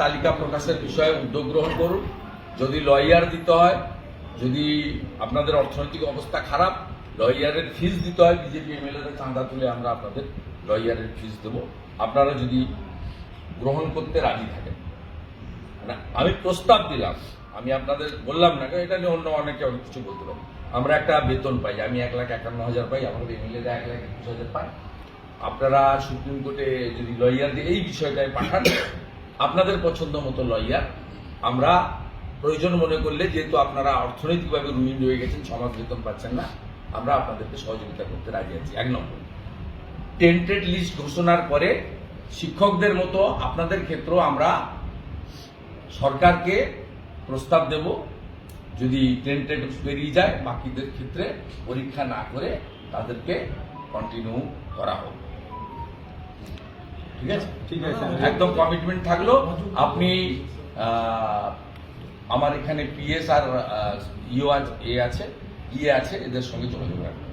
তালিকা প্রকাশের বিষয়ে উদ্যোগ গ্রহণ করুন। যদি লয়ার দিতে হয়, যদি আপনাদের অর্থনৈতিক অবস্থা খারাপ লয়ারের ফিস দিতে হয় বিজেপি এমএলএদের চাঁদা তুলে আমরা আপনাদের লয়ারের ফিস দেব। আপনারা যদি গ্রহণ করতে রাজি থাকেন। না আমি প্রস্তাব দিলাম, আমি আপনাদের বললাম না, এটা নিয়ে অন্য অনেকে অনেক কিছু বলতে পারি। আমরা একটা বেতন পাই, আমি এক লাখ একান্ন হাজার পাই, আমাদের এমএলএরা এক লাখ একুশ হাজার পায়। আপনারা সুপ্রিম কোর্টে যদি লয়ার দিয়ে এই বিষয়টায় পাঠান আপনাদের পছন্দ মতো লয়ার আমরা প্রয়োজন মনে করলে, যেহেতু আপনারা অর্থনৈতিকভাবে রুইন হয়ে গেছেন, সমাজ বেতন পাচ্ছেন না, আমরা আপনাদেরকে সহযোগিতা করতে রাজি আছি। এক নম্বর। টেন্টেড লিস্ট ঘোষণার পরে শিক্ষকদের মতো আপনাদের ক্ষেত্রেও আমরা সরকারকে প্রস্তাব দেব, যদি টেন্টেড বেরিয়ে যায়, বাকিদের ক্ষেত্রে পরীক্ষা না করে তাদেরকে কন্টিনিউ করা হোক। ঠিক আছে? ঠিক আছে। একদম কমিটমেন্ট থাকল। আপনি আহ, আমার এখানে পিএস আর ইও এ আছে ইয়ে আছে এদের সঙ্গে যোগাযোগ রাখবেন।